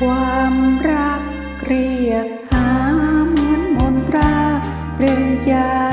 ความรักเรียกหาเหมือนมนตราเรื่อยา